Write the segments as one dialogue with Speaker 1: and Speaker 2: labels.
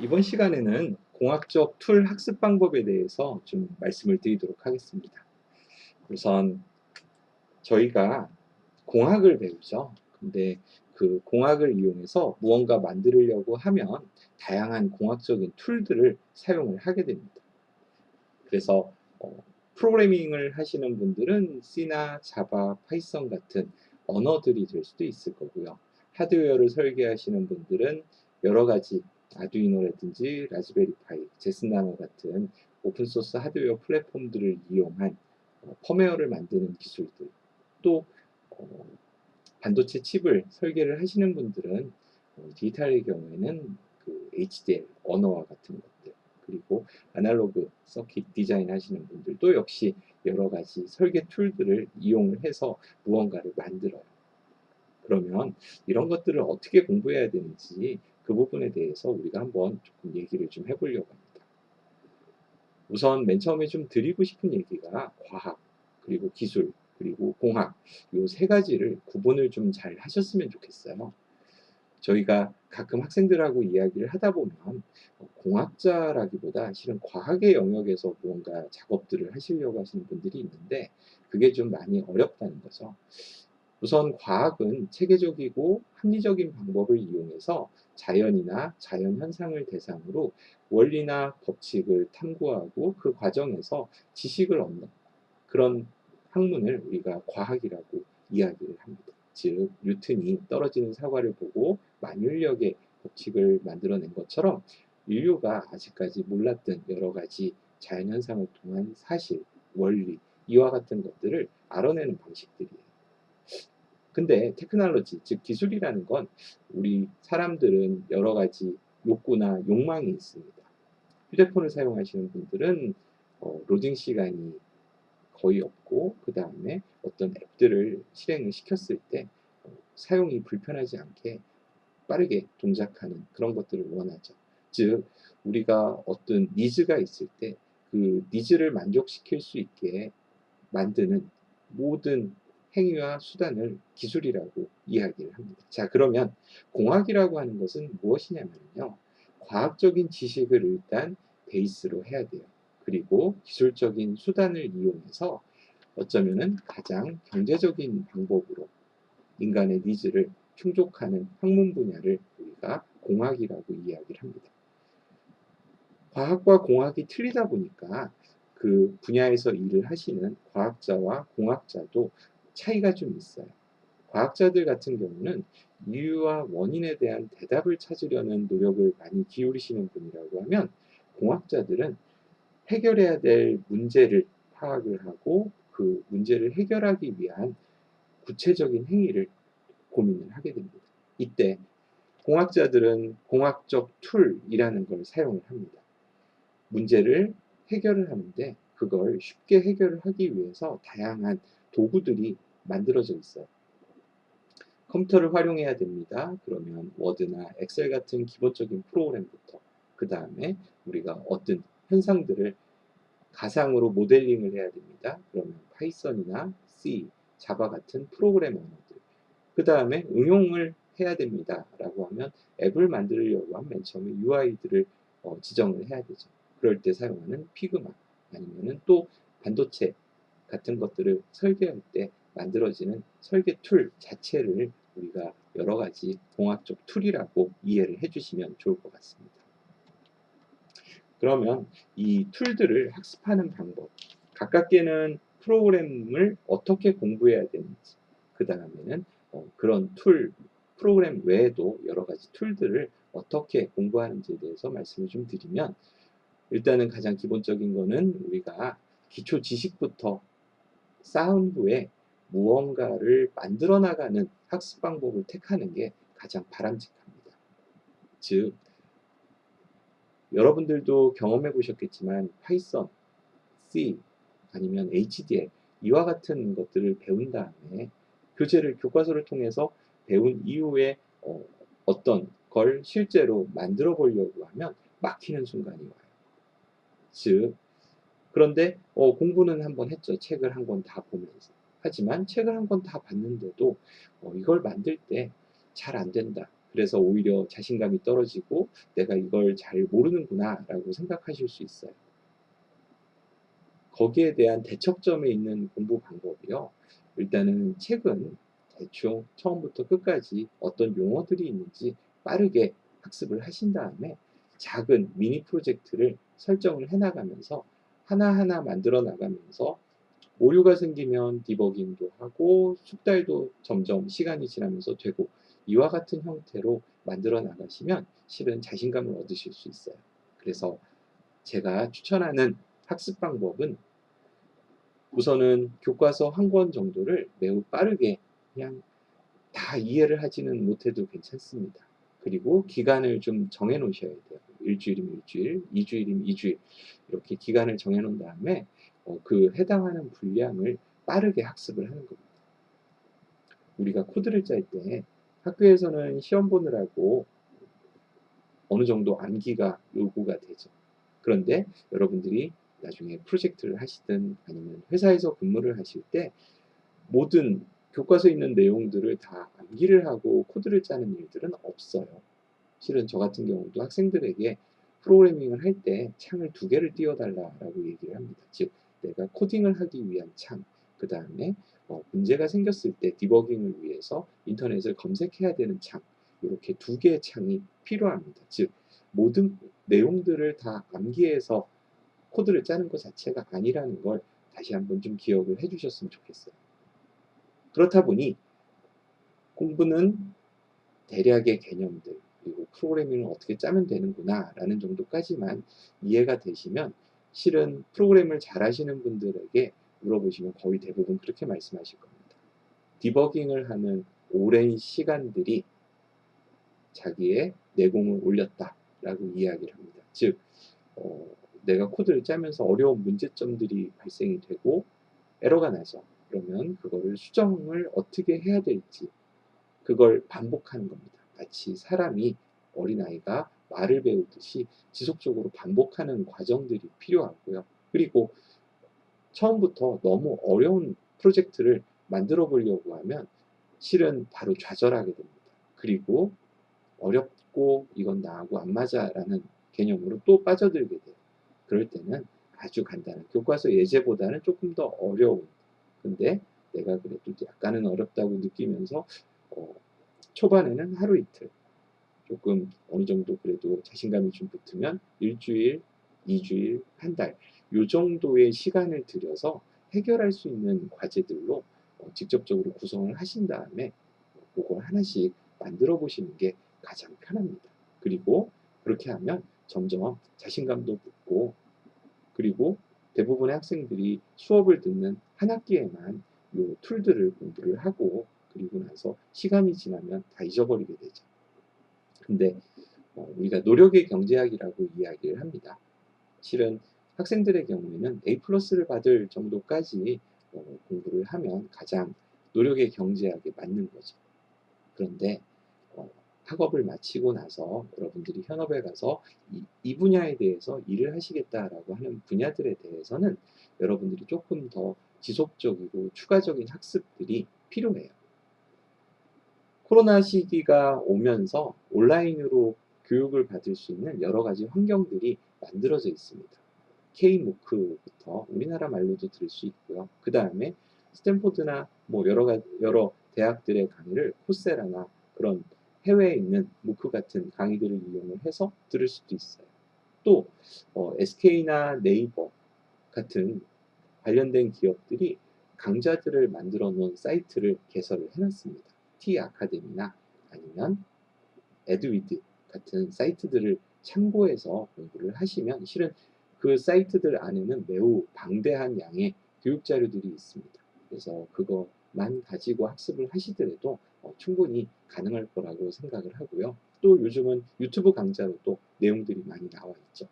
Speaker 1: 이번 시간에는 공학적 툴 학습 방법에 대해서 좀 말씀을 드리도록 하겠습니다. 우선 저희가 공학을 배우죠. 근데 그 공학을 이용해서 무언가 만들려고 하면 다양한 공학적인 툴들을 사용을 하게 됩니다. 그래서 어, 프로그래밍을 하시는 분들은 C나 Java, 파이썬 같은 언어들이 될 수도 있을 거고요. 하드웨어를 설계하시는 분들은 여러 가지 아두이노라든지 라즈베리 파이, 제스나노 같은 오픈소스 하드웨어 플랫폼들을 이용한 어, 펌웨어를 만드는 기술들, 또 어, 반도체 칩을 설계를 하시는 분들은 어, 디지털의 경우에는 그 HDL 언어와 같은 것들, 그리고 아날로그 서킷 디자인 하시는 분들도 역시 여러 가지 설계 툴들을 이용을 해서 무언가를 만들어요. 그러면 이런 것들을 어떻게 공부해야 되는지 그 부분에 대해서 우리가 한번 조금 얘기를 좀 해보려고 합니다. 우선 맨 처음에 좀 드리고 싶은 얘기가 과학, 그리고 기술, 그리고 공학, 요세 가지를 구분을 좀 잘 하셨으면 좋겠어요. 저희가 가끔 학생들하고 이야기를 하다 보면 공학자라기보다 실은 과학의 영역에서 무언가 작업들을 하시려고 하시는 분들이 있는데 그게 좀 많이 어렵다는 거죠. 우선 과학은 체계적이고 합리적인 방법을 이용해서 자연이나 자연 현상을 대상으로 원리나 법칙을 탐구하고 그 과정에서 지식을 얻는 그런 학문을 우리가 과학이라고 이야기를 합니다. 즉 뉴턴이 떨어지는 사과를 보고 만율력의 법칙을 만들어낸 것처럼 인류가 아직까지 몰랐던 여러 가지 자연현상을 통한 사실, 원리, 이와 같은 것들을 알아내는 방식들이에요. 근데 테크놀로지, 즉 기술이라는 건 우리 사람들은 여러 가지 욕구나 욕망이 있습니다. 휴대폰을 사용하시는 분들은 어, 로딩 시간이 거의 없고 그 다음에 어떤 앱들을 실행을 시켰을 때 어, 사용이 불편하지 않게 빠르게 동작하는 그런 것들을 원하죠. 즉 우리가 어떤 니즈가 있을 때 그 니즈를 만족시킬 수 있게 만드는 모든 행위와 수단을 기술이라고 이야기를 합니다. 자, 그러면 공학이라고 하는 것은 무엇이냐면요. 과학적인 지식을 일단 베이스로 해야 돼요. 그리고 기술적인 수단을 이용해서 어쩌면은 가장 경제적인 방법으로 인간의 니즈를 충족하는 학문 분야를 우리가 공학이라고 이야기를 합니다. 과학과 공학이 틀리다 보니까 그 분야에서 일을 하시는 과학자와 공학자도 차이가 좀 있어요. 과학자들 같은 경우는 이유와 원인에 대한 대답을 찾으려는 노력을 많이 기울이시는 분이라고 하면 공학자들은 해결해야 될 문제를 파악을 하고 그 문제를 해결하기 위한 구체적인 행위를 고민을 하게 됩니다. 이때 공학자들은 공학적 툴이라는 걸 사용을 합니다. 문제를 해결을 하는데 그걸 쉽게 해결을 하기 위해서 다양한 도구들이 만들어져 있어요. 컴퓨터를 활용해야 됩니다. 그러면 워드나 엑셀 같은 기본적인 프로그램부터 그 다음에 우리가 어떤 현상들을 가상으로 모델링을 해야 됩니다. 그러면 파이썬이나 C, 자바 같은 프로그램 언어들. 그 다음에 응용을 해야 됩니다. 라고 하면 앱을 만들려고 하면 맨 처음에 UI들을 어, 지정을 해야 되죠. 그럴 때 사용하는 피그마 아니면은 또 반도체 같은 것들을 설계할 때 만들어지는 설계 툴 자체를 우리가 여러 가지 공학적 툴이라고 이해를 해주시면 좋을 것 같습니다. 그러면 이 툴들을 학습하는 방법, 가깝게는 프로그램을 어떻게 공부해야 되는지, 그 다음에는 어, 그런 툴, 프로그램 외에도 여러 가지 툴들을 어떻게 공부하는지에 대해서 말씀을 좀 드리면, 일단은 가장 기본적인 거는 우리가 기초 지식부터 쌓은 후에 무언가를 만들어 나가는 학습 방법을 택하는 게 가장 바람직합니다. 즉, 여러분들도 경험해 보셨겠지만 파이썬, C 아니면 HDL 이와 같은 것들을 배운 다음에 교재를 교과서를 통해서 배운 이후에 어, 어떤 걸 실제로 만들어 보려고 하면 막히는 순간이 와요. 즉 그런데 어, 공부는 한 번 했죠. 책을 한 권 다 보면서. 하지만 책을 한 권 다 봤는데도 어, 이걸 만들 때 잘 안 된다. 그래서 오히려 자신감이 떨어지고 내가 이걸 잘 모르는구나 라고 생각하실 수 있어요. 거기에 대한 대척점에 있는 공부 방법이요. 일단은 책은 대충 처음부터 끝까지 어떤 용어들이 있는지 빠르게 학습을 하신 다음에 작은 미니 프로젝트를 설정을 해나가면서 하나하나 만들어 나가면서 오류가 생기면 디버깅도 하고 숙달도 점점 시간이 지나면서 되고 이와 같은 형태로 만들어 나가시면 실은 자신감을 얻으실 수 있어요. 그래서 제가 추천하는 학습 방법은 우선은 교과서 한 권 정도를 매우 빠르게 그냥 다 이해를 하지는 못해도 괜찮습니다. 그리고 기간을 좀 정해 놓으셔야 돼요. 일주일이면 일주일, 이주일이면 이주일 이렇게 기간을 정해 놓은 다음에 어, 그 해당하는 분량을 빠르게 학습을 하는 겁니다. 우리가 코드를 짤 때 학교에서는 시험 보느라고 어느 정도 암기가 요구가 되죠. 그런데 여러분들이 나중에 프로젝트를 하시든 아니면 회사에서 근무를 하실 때 모든 교과서에 있는 내용들을 다 암기를 하고 코드를 짜는 일들은 없어요. 실은 저 같은 경우도 학생들에게 프로그래밍을 할 때 창을 두 개를 띄워달라라고 얘기를 합니다. 즉, 내가 코딩을 하기 위한 창, 그 다음에 어, 문제가 생겼을 때 디버깅을 위해서 인터넷을 검색해야 되는 창, 이렇게 두 개의 창이 필요합니다. 즉, 모든 내용들을 다 암기해서 코드를 짜는 것 자체가 아니라는 걸 다시 한번 좀 기억을 해 주셨으면 좋겠어요. 그렇다 보니 공부는 대략의 개념들 그리고 프로그래밍을 어떻게 짜면 되는구나 라는 정도까지만 이해가 되시면 실은 프로그램을 잘 하시는 분들에게 물어보시면 거의 대부분 그렇게 말씀하실 겁니다. 디버깅을 하는 오랜 시간들이 자기의 내공을 올렸다 라고 이야기를 합니다. 즉 어, 내가 코드를 짜면서 어려운 문제점들이 발생이 되고 에러가 나죠. 그러면 그거를 수정을 어떻게 해야 될지 그걸 반복하는 겁니다. 마치 사람이 어린아이가 말을 배우듯이 지속적으로 반복하는 과정들이 필요하고요. 그리고 처음부터 너무 어려운 프로젝트를 만들어 보려고 하면 실은 바로 좌절하게 됩니다. 그리고 어렵고 이건 나하고 안 맞아라는 개념으로 또 빠져들게 돼요. 그럴 때는 아주 간단한 교과서 예제보다는 조금 더 어려운 근데 내가 그래도 약간은 어렵다고 느끼면서 어, 초반에는 하루 이틀 조금 어느 정도 그래도 자신감이 좀 붙으면 일주일, 이주일, 한 달, 요 정도의 시간을 들여서 해결할 수 있는 과제들로 어, 직접적으로 구성을 하신 다음에 그걸 하나씩 만들어 보시는 게 가장 편합니다. 그리고 그렇게 하면 점점 자신감도 붙고 그리고 대부분의 학생들이 수업을 듣는 한 학기에만 이 툴들을 공부를 하고 그리고 나서 시간이 지나면 다 잊어버리게 되죠. 근데 어, 우리가 노력의 경제학이라고 이야기를 합니다. 실은 학생들의 경우에는 A 플러스를 받을 정도까지 어, 공부를 하면 가장 노력의 경제학에 맞는 거죠. 그런데 학업을 마치고 나서 여러분들이 현업에 가서 이, 이 분야에 대해서 일을 하시겠다라고 하는 분야들에 대해서는 여러분들이 조금 더 지속적이고 추가적인 학습들이 필요해요. 코로나 시기가 오면서 온라인으로 교육을 받을 수 있는 여러 가지 환경들이 만들어져 있습니다. K-MOOC부터 우리나라 말로도 들을 수 있고요. 그 다음에 스탠포드나 뭐 여러 가 여러 대학들의 강의를 코세라나 그런 해외에 있는 무크 같은 강의들을 이용을 해서 들을 수도 있어요. 또 어, SK나 네이버 같은 관련된 기업들이 강좌들을 만들어 놓은 사이트를 개설을 해놨습니다. T 아카데미나 아니면 에드위드 같은 사이트들을 참고해서 공부를 하시면 실은 그 사이트들 안에는 매우 방대한 양의 교육 자료들이 있습니다. 그래서 그거 만 가지고 학습을 하시더라도 어, 충분히 가능할 거라고 생각을 하고요. 또 요즘은 유튜브 강좌로도 내용들이 많이 나와 있죠.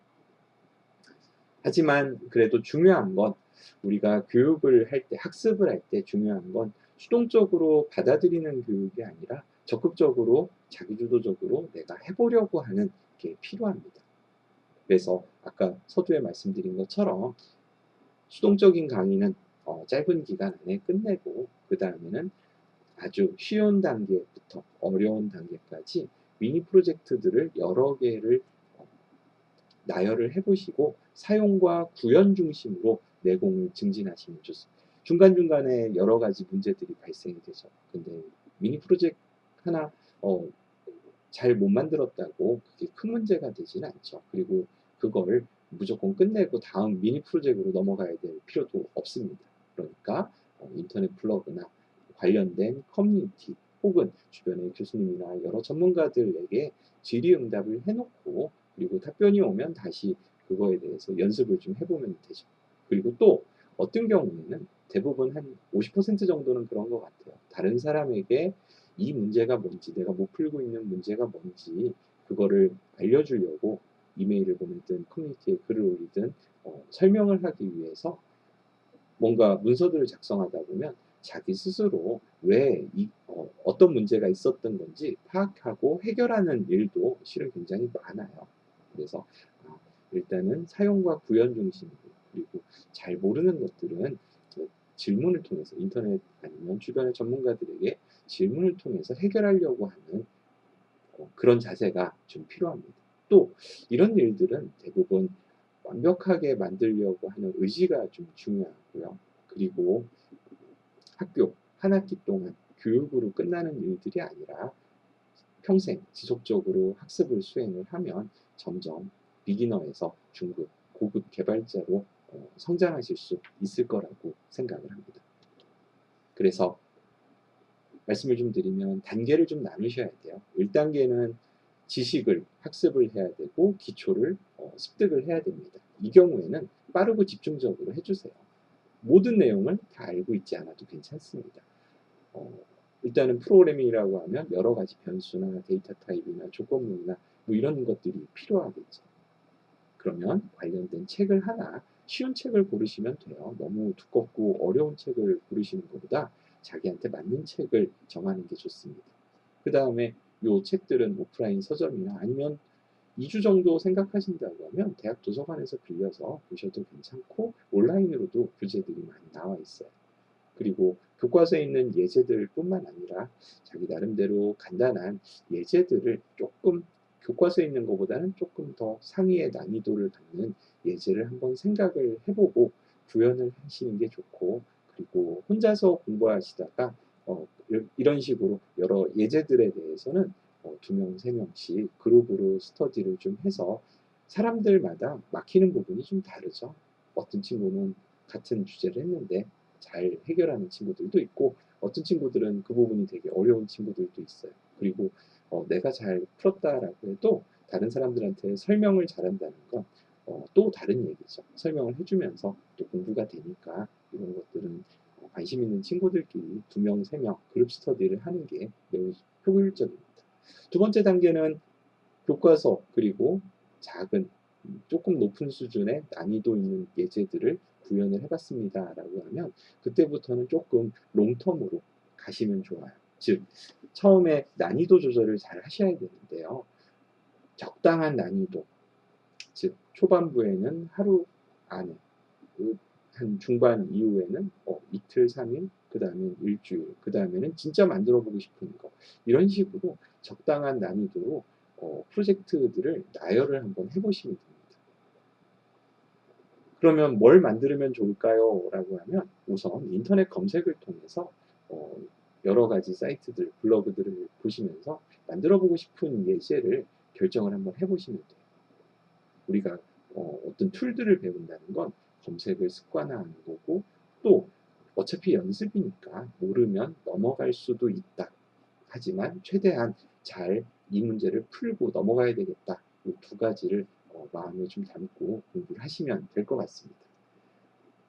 Speaker 1: 하지만 그래도 중요한 건 우리가 교육을 할 때, 학습을 할 때 중요한 건 수동적으로 받아들이는 교육이 아니라 적극적으로 자기주도적으로 내가 해보려고 하는 게 필요합니다. 그래서 아까 서두에 말씀드린 것처럼 수동적인 강의는 어, 짧은 기간 안에 끝내고 그 다음에는 아주 쉬운 단계부터 어려운 단계까지 미니 프로젝트들을 여러 개를 어, 나열을 해보시고 사용과 구현 중심으로 내공을 증진하시면 좋습니다. 중간중간에 여러 가지 문제들이 발생이 되죠. 근데 미니 프로젝트 하나 어, 잘 못 만들었다고 그게 큰 문제가 되지는 않죠. 그리고 그걸 무조건 끝내고 다음 미니 프로젝트로 넘어가야 될 필요도 없습니다. 그러니까 어, 인터넷 블로그나 관련된 커뮤니티 혹은 주변의 교수님이나 여러 전문가들에게 질의응답을 해놓고 그리고 답변이 오면 다시 그거에 대해서 연습을 좀 해보면 되죠. 그리고 또 어떤 경우에는 대부분 한 50% 정도는 그런 것 같아요. 다른 사람에게 이 문제가 뭔지, 내가 못 풀고 있는 문제가 뭔지, 그거를 알려주려고 이메일을 보내든 커뮤니티에 글을 올리든 어, 설명을 하기 위해서 뭔가 문서들을 작성하다 보면 자기 스스로 왜 이, 어, 떤 문제가 있었던 건지 파악하고 해결하는 일도 실은 굉장히 많아요. 그래서 아, 일단은 사용과 구현 중심으로 그리고 잘 모르는 것들은 그 질문을 통해서 인터넷 아니면 주변의 전문가들에게 질문을 통해서 해결하려고 하는 어, 그런 자세가 좀 필요합니다. 또 이런 일들은 대부분 완벽하게 만들려고 하는 의지가 좀 중요하고요. 그리고 학교 한 학기 동안 교육으로 끝나는 일들이 아니라 평생 지속적으로 학습을 수행을 하면 점점 비기너에서 중급, 고급 개발자로 어, 성장하실 수 있을 거라고 생각을 합니다. 그래서 말씀을 좀 드리면 단계를 좀 나누셔야 돼요. 1단계는 지식을 학습을 해야 되고 기초를 어, 습득을 해야 됩니다. 이 경우에는 빠르고 집중적으로 해주세요. 모든 내용을 다 알고 있지 않아도 괜찮습니다. 어, 일단은 프로그래밍이라고 하면 여러 가지 변수나 데이터 타입이나 조건문이나 뭐 이런 것들이 필요하겠죠. 그러면 관련된 책을 하나 쉬운 책을 고르시면 돼요. 너무 두껍고 어려운 책을 고르시는 것보다 자기한테 맞는 책을 정하는 게 좋습니다. 그 다음에 요 책들은 오프라인 서점이나 아니면 2주 정도 생각하신다고 하면 대학 도서관에서 빌려서 보셔도 괜찮고 온라인으로도 교재들이 많이 나와 있어요. 그리고 교과서에 있는 예제들 뿐만 아니라 자기 나름대로 간단한 예제들을 조금 교과서에 있는 것보다는 조금 더 상위의 난이도를 갖는 예제를 한번 생각을 해보고 구현을 하시는 게 좋고 그리고 혼자서 공부하시다가 어, 이런 식으로 여러 예제들에 대해서는 어, 두 명, 세 명씩 그룹으로 스터디를 좀 해서 사람들마다 막히는 부분이 좀 다르죠. 어떤 친구는 같은 주제를 했는데 잘 해결하는 친구들도 있고 어떤 친구들은 그 부분이 되게 어려운 친구들도 있어요. 그리고 어, 내가 잘 풀었다라고 해도 다른 사람들한테 설명을 잘한다는 건 어, 또 다른 얘기죠. 설명을 해주면서 또 공부가 되니까 이런 것들은 어, 관심 있는 친구들끼리 두 명, 세 명 그룹 스터디를 하는 게 매우 효율적입니다. 두 번째 단계는 교과서 그리고 작은 조금 높은 수준의 난이도 있는 예제들을 구현을 해봤습니다. 라고 하면 그때부터는 조금 롱텀으로 가시면 좋아요. 즉 처음에 난이도 조절을 잘 하셔야 되는데요. 적당한 난이도 즉 초반부에는 하루 안에 그 한 중반 이후에는 어, 이틀, 3일, 그 다음에 일주일, 그 다음에는 진짜 만들어 보고 싶은 거 이런 식으로 적당한 난이도로 어, 프로젝트들을 나열을 한번 해보시면 됩니다. 그러면 뭘 만들면 좋을까요? 라고 하면 우선 인터넷 검색을 통해서 어, 여러 가지 사이트들, 블로그들을 보시면서 만들어 보고 싶은 예제를 결정을 한번 해보시면 돼요. 우리가 어, 어떤 툴들을 배운다는 건 검색을 습관화하는 거고 또 어차피 연습이니까 모르면 넘어갈 수도 있다. 하지만 최대한 잘 이 문제를 풀고 넘어가야 되겠다. 이 두 가지를 어, 마음에 좀 담고 공부를 하시면 될 것 같습니다.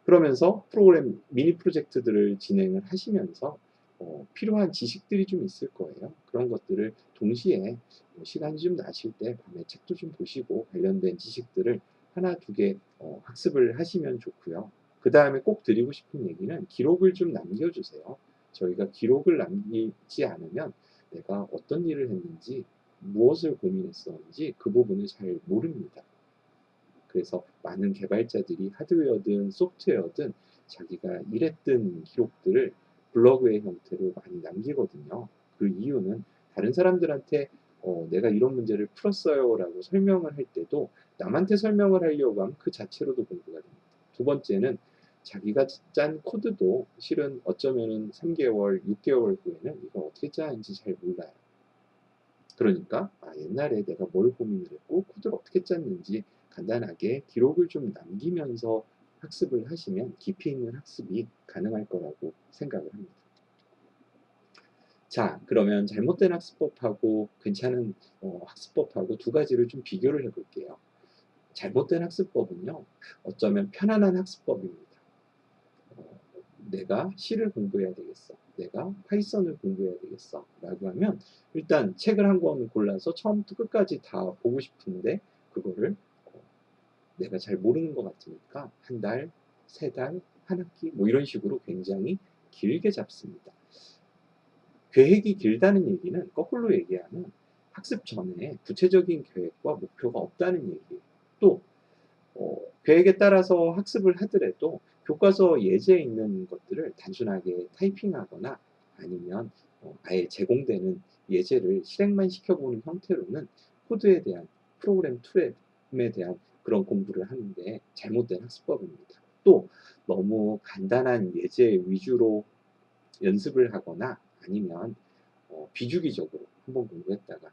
Speaker 1: 그러면서 프로그램 미니 프로젝트들을 진행을 하시면서 어, 필요한 지식들이 좀 있을 거예요. 그런 것들을 동시에 뭐 시간이 좀 나실 때 밤에 책도 좀 보시고 관련된 지식들을 하나 두개 어, 학습을 하시면 좋고요. 그 다음에 꼭 드리고 싶은 얘기는 기록을 좀 남겨주세요. 저희가 기록을 남기지 않으면 내가 어떤 일을 했는지 무엇을 고민했었는지 그 부분을 잘 모릅니다. 그래서 많은 개발자들이 하드웨어든 소프트웨어든 자기가 일했던 기록들을 블로그의 형태로 많이 남기거든요. 그 이유는 다른 사람들한테 어, 내가 이런 문제를 풀었어요라고 설명을 할 때도 남한테 설명을 하려고 하면 그 자체로도 공부가 됩니다. 두 번째는 자기가 짠 코드도 실은 어쩌면은 3개월, 6개월 후에는 이거 어떻게 짜는지 잘 몰라요. 그러니까 아, 옛날에 내가 뭘 고민을 했고 코드를 어떻게 짰는지 간단하게 기록을 좀 남기면서 학습을 하시면 깊이 있는 학습이 가능할 거라고 생각을 합니다. 자, 그러면 잘못된 학습법하고 괜찮은 어, 학습법하고 두 가지를 좀 비교를 해 볼게요. 잘못된 학습법은요, 어쩌면 편안한 학습법입니다. 어, 내가 C를 공부해야 되겠어. 내가 파이썬을 공부해야 되겠어. 라고 하면 일단 책을 한권 골라서 처음부터 끝까지 다 보고 싶은데 그거를 어, 내가 잘 모르는 것 같으니까 한 달, 세 달, 한 학기 뭐 이런 식으로 굉장히 길게 잡습니다. 계획이 길다는 얘기는 거꾸로 얘기하면 학습 전에 구체적인 계획과 목표가 없다는 얘기예요. 또 어, 계획에 따라서 학습을 하더라도 교과서 예제에 있는 것들을 단순하게 타이핑하거나 아니면 어, 아예 제공되는 예제를 실행만 시켜보는 형태로는 코드에 대한 프로그램 툴에 대한 그런 공부를 하는데 잘못된 학습법입니다. 또 너무 간단한 예제 위주로 연습을 하거나 아니면 어, 비주기적으로 한번 공부했다가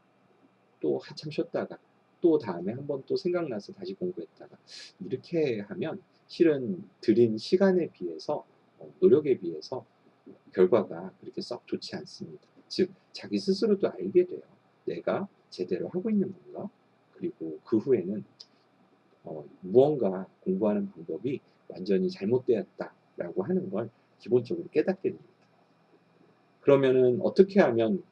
Speaker 1: 또 한참 쉬었다가 또 다음에 한번 또 생각나서 다시 공부했다가 이렇게 하면 실은 들인 시간에 비해서 어, 노력에 비해서 결과가 그렇게 썩 좋지 않습니다. 즉 자기 스스로도 알게 돼요. 내가 제대로 하고 있는 건가? 그리고 그 후에는 어, 무언가 공부하는 방법이 완전히 잘못되었다라고 하는 걸 기본적으로 깨닫게 됩니다. 그러면은 어떻게 하면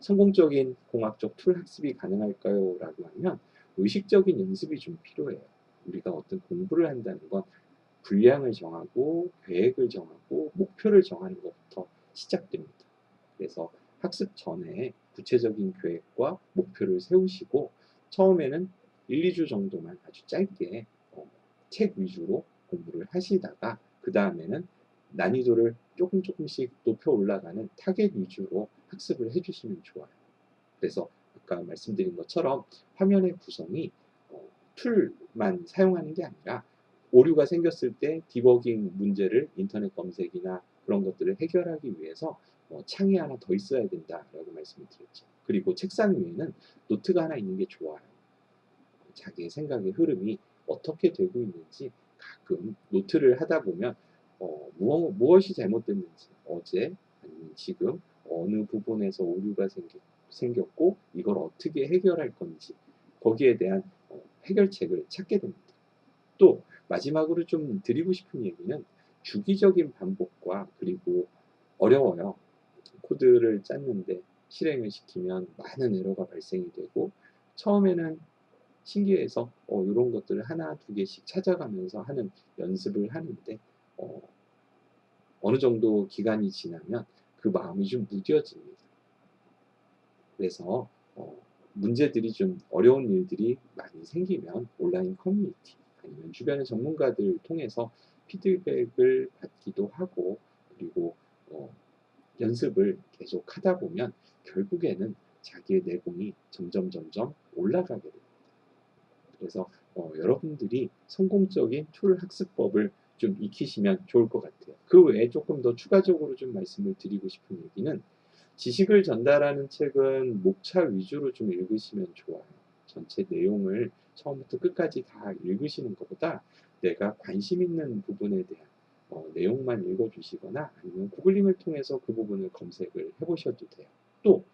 Speaker 1: 성공적인 공학적 툴 학습이 가능할까요? 라고 하면 의식적인 연습이 좀 필요해요. 우리가 어떤 공부를 한다는 건 분량을 정하고 계획을 정하고 목표를 정하는 것부터 시작됩니다. 그래서 학습 전에 구체적인 계획과 목표를 세우시고 처음에는 1, 2주 정도만 아주 짧게 어, 책 위주로 공부를 하시다가 그 다음에는 난이도를 조금 조금씩 높여 올라가는 타겟 위주로 학습을 해주시면 좋아요. 그래서 아까 말씀드린 것처럼 화면의 구성이 어, 툴만 사용하는 게 아니라 오류가 생겼을 때 디버깅 문제를 인터넷 검색이나 그런 것들을 해결하기 위해서 어, 창이 하나 더 있어야 된다라고 말씀을 드렸죠. 그리고 책상 위에는 노트가 하나 있는 게 좋아요. 자기의 생각의 흐름이 어떻게 되고 있는지 가끔 노트를 하다 보면 어, 무엇, 무엇이 잘못됐는지 어제 아니면 지금 어느 부분에서 오류가 생겼, 생겼고 이걸 어떻게 해결할 건지 거기에 대한 어, 해결책을 찾게 됩니다. 또 마지막으로 좀 드리고 싶은 얘기는 주기적인 반복과 그리고 어려워요. 코드를 짰는데 실행을 시키면 많은 에러가 발생이 되고 처음에는 신기해서 어, 이런 것들을 하나 두 개씩 찾아가면서 하는 연습을 하는데 어, 어느 정도 기간이 지나면 그 마음이 좀 무뎌집니다. 그래서 어, 문제들이 좀 어려운 일들이 많이 생기면 온라인 커뮤니티 아니면 주변의 전문가들 통해서 피드백을 받기도 하고 그리고 어, 연습을 계속 하다 보면 결국에는 자기의 내공이 점점 점점 올라가게 됩니다. 그래서 어, 여러분들이 성공적인 툴 학습법을 좀 익히시면 좋을 것 같아요. 그 외에 조금 더 추가적으로 좀 말씀을 드리고 싶은 얘기는 지식을 전달하는 책은 목차 위주로 좀 읽으시면 좋아요. 전체 내용을 처음부터 끝까지 다 읽으시는 것보다 내가 관심 있는 부분에 대한 어, 내용만 읽어주시거나 아니면 구글링을 통해서 그 부분을 검색을 해보셔도 돼요. 또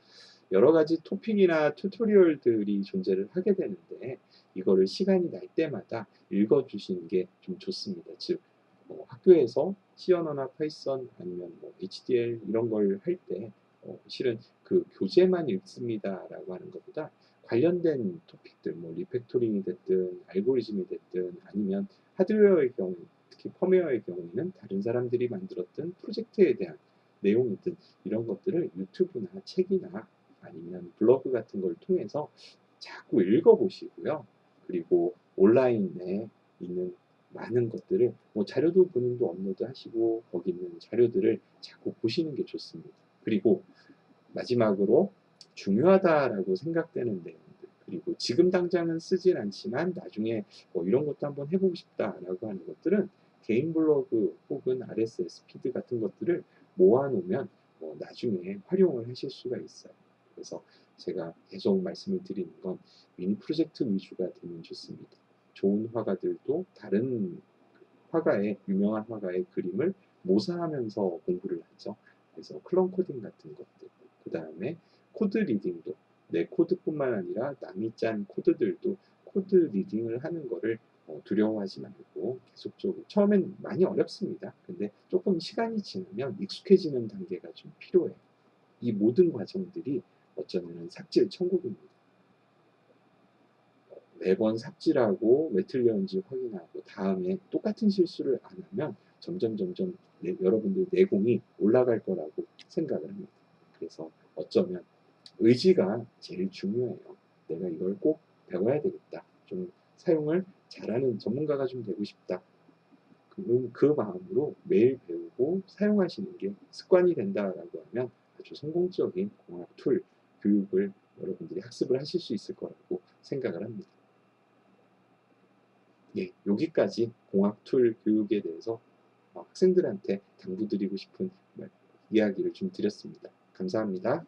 Speaker 1: 여러 가지 토픽이나 튜토리얼들이 존재를 하게 되는데 이거를 시간이 날 때마다 읽어주시는 게 좀 좋습니다. 즉 어, 학교에서 언어나 파이썬 아니면 뭐 HDL 이런 걸 할때 어, 실은 그 교재만 읽습니다라고 하는 것보다 관련된 토픽들, 뭐 리팩토링이 됐든 알고리즘이 됐든 아니면 하드웨어의 경우, 특히 펌웨어의 경우에는 다른 사람들이 만들었던 프로젝트에 대한 내용이든 이런 것들을 유튜브나 책이나 아니면 블로그 같은 걸 통해서 자꾸 읽어보시고요. 그리고 온라인에 있는 많은 것들을 뭐 자료도 본인도 업로드 하시고 거기 있는 자료들을 자꾸 보시는 게 좋습니다. 그리고 마지막으로 중요하다라고 생각되는 내용들 그리고 지금 당장은 쓰진 않지만 나중에 뭐 이런 것도 한번 해보고 싶다라고 하는 것들은 개인 블로그 혹은 RSS 피드 같은 것들을 모아놓으면 뭐 나중에 활용을 하실 수가 있어요. 그래서 제가 계속 말씀을 드리는 건 미니 프로젝트 위주가 되면 좋습니다. 좋은 화가들도 다른 화가의 유명한 화가의 그림을 모사하면서 공부를 하죠. 그래서 클론 코딩 같은 것들, 그 다음에 코드 리딩도 내 코드뿐만 아니라 남이 짠 코드들도 코드 리딩을 하는 거를 어, 두려워하지 말고 계속적으로 처음엔 많이 어렵습니다. 근데 조금 시간이 지나면 익숙해지는 단계가 좀 필요해요. 이 모든 과정들이 어쩌면 삭제 천국입니다. 어, 매번 삭제하고 왜 틀렸는지 확인하고 다음에 똑같은 실수를 안 하면 점점 점점 내- 여러분들 내공이 올라갈 거라고 생각을 합니다. 그래서 어쩌면 의지가 제일 중요해요. 내가 이걸 꼭 배워야 되겠다. 좀 사용을 잘하는 전문가가 좀 되고 싶다. 그, 그 마음으로 매일 배우고 사용하시는 게 습관이 된다라고 하면 아주 성공적인 공학 툴 교육을 여러분들이 학습을 하실 수 있을 거라고 생각을 합니다. 예, 여기까지 공학 툴 교육에 대해서 어, 학생들한테 당부드리고 싶은 말- 이야기를 좀 드렸습니다. 감사합니다.